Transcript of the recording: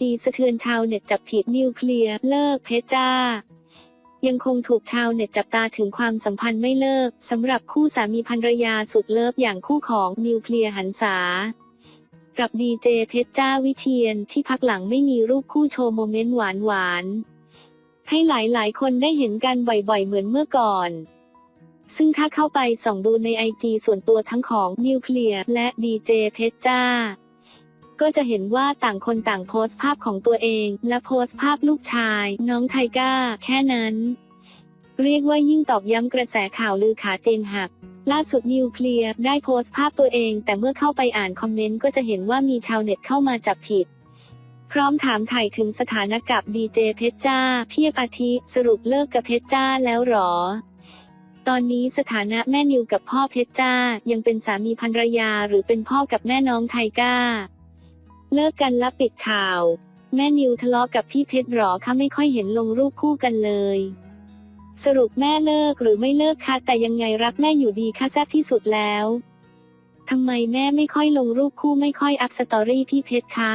จีสะเทือนชาวเน็ตจับผิดนิวเคลียร์เลิกเพชรจ้า ยังคงถูกชาวเน็ตจับตาถึงความสัมพันธ์ไม่เลิกสำหรับคู่สามีภรรยาสุดเลิฟอย่างคู่ของนิวเคลียร์หันษากับดีเจเพชรจ้าวิเชียนที่พักหลังไม่มีรูปคู่โชว์โมเมนต์หวานๆให้หลายๆคนได้เห็นกันบ่อยๆ เหมือนเมื่อก่อน ซึ่งถ้าเข้าไปส่องดูในไอจีส่วนตัวทั้งของนิวเคลียร์และดีเจเพชรจ้า ก็จะเห็นว่าต่างคนต่างโพสต์ภาพของตัวเอง และโพสต์ภาพลูกชาย น้องไทก้า แค่นั้น เรียกว่ายิ่งตอกย้ำกระแสข่าวลือขาเตียงหักล่าสุดนิวเคลียร์ได้โพสต์ภาพตัวเอง แต่เมื่อเข้าไปอ่านคอมเมนต์ก็จะเห็นว่ามีชาวเน็ตเข้ามาจับผิด พร้อมถามถ่ายถึงสถานะกับดีเจเพชรจ้า เพียบอาทิ สรุปเลิกกับเพชรจ้าแล้วหรอ ตอนนี้สถานะแม่นิวกับพ่อเพชรจ้า ยังเป็นสามีภรรยาหรือเป็นพ่อกับแม่น้องไทก้า เลิกกันแล้วปิดข่าว แม่นิวทะเลาะกับพี่เพชรหรอคะไม่ค่อยเห็นลงรูปคู่กันเลย สรุปแม่เลิกหรือไม่เลิกคะแต่ยังไงรักแม่อยู่ดีค่ะแซ่บที่สุดแล้วทำไมแม่ไม่ค่อยลงรูปคู่ไม่ค่อยอัพสตอรี่พี่เพชรคะ